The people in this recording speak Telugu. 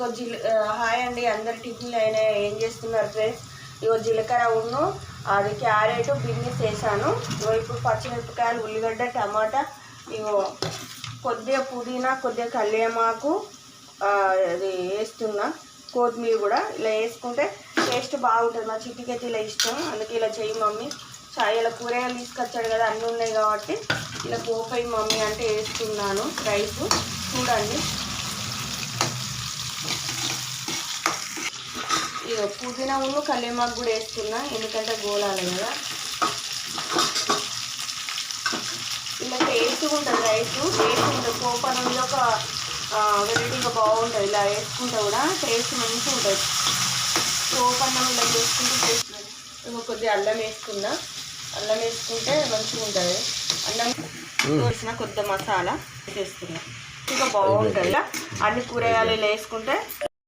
ఇగో జీల హాయ్ అండి అందరు టిఫిన్లు అయినా ఏం చేస్తున్నారు ఫ్రెండ్స్ ఇగో జీలకర్ర ఉన్ను అది క్యారెట్ బిన్నెస్ వేసాను ఇగో ఇప్పుడు పచ్చిమిరపకాయలు ఉల్లిగడ్డ టమాటా ఇగో కొద్దిగా పుదీనా కొద్దిగా కళ్యామాకు అది వేస్తున్నా. కొత్తిమీర కూడా ఇలా వేసుకుంటే టేస్ట్ బాగుంటుంది. మా చిట్టికైతే ఇలా ఇష్టం. అందుకే ఇలా చేయి మమ్మీ. చాయ్ ఇలా కూరగాయలు తీసుకొచ్చాడు కదా అన్నీ ఉన్నాయి కాబట్టి ఇలా పోపై మమ్మీ అంటే వేస్తున్నాను రైస్. చూడండి. ఇక పుదీనా ఉన్ను కల్లేమాకు కూడా వేస్తున్నా ఎందుకంటే గోలాలి కదా. ఇలా టేస్ట్గా ఉంటుంది రైస్ టేస్ట్ ఉంటుంది. పోపర్ ఉంది ఒక వెరైటీగా బాగుంటుంది. ఇలా వేసుకుంటే కూడా టేస్ట్ మంచిగా ఉంటుంది. పోపన్నం ఇలా చేసుకుంటే టేస్ట్ ఇంకా కొద్దిగా అల్లం వేసుకున్నా. అల్లం వేసుకుంటే మంచిగా ఉంటుంది. అల్లం వేసిన కొద్దిగా మసాలా వేసుకున్నా ఇంకా బాగుంటుంది. అన్ని కూరగాయలు ఇలా వేసుకుంటే